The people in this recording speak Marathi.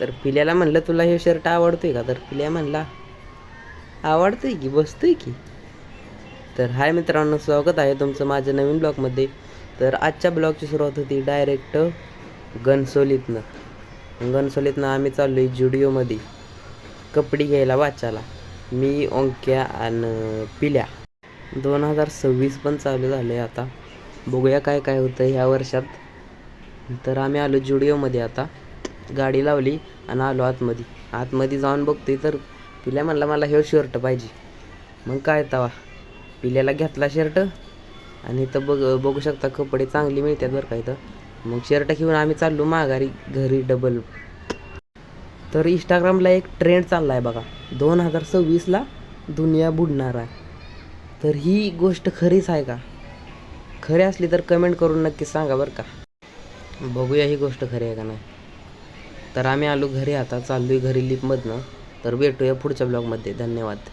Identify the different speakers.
Speaker 1: तर पिल्याला म्हणलं तुला हे शर्ट आवडतोय का? तर पिल्या म्हणला आवडतोय की बसतोय की. तर हाय मित्रांनो स्वागत आहे तुमचं माझ्या नवीन ब्लॉगमध्ये. तर आजच्या ब्लॉगची सुरुवात होती डायरेक्ट गणसोलीतनं. गणसोलीतनं आम्ही चाललो आहे जुडिओमध्ये. कपडे घ्यायला वाचायला. मी ओंक्या आणि पिल्या. दोन हजार सव्वीस पण चालू झालं आहे आता. बघूया काय काय होतं ह्या वर्षात. तर आम्ही आलो जुडिओमध्ये आता. गाडी लावली आणि आलो आतमध्ये. आतमध्ये जाऊन बघतोय तर पिल्या म्हणला मला हे शर्ट पाहिजे. मग काय तवा? पिल्याला घेतला शर्ट आणि इथं बघ बघू शकता कपडे चांगले मिळतात बरं का इथं. मग शर्ट घेऊन आम्ही चाललो माघारी घरी डबल तर इंस्टाग्रामला एक ट्रेंड चालला आहे बघा. दोन हजार सव्वीसला दुनिया बुडणार आहे. तर ही गोष्ट खरीच आहे का? खरी असली तर कमेंट करून नक्की सांगा बरं का. बघूया ही गोष्ट खरी आहे का नाही. तर आम्ही आलो घरी आता चाललो आहे घरी लिपमधनं तर भेटूया पुढच्या ब्लॉगमध्ये. धन्यवाद.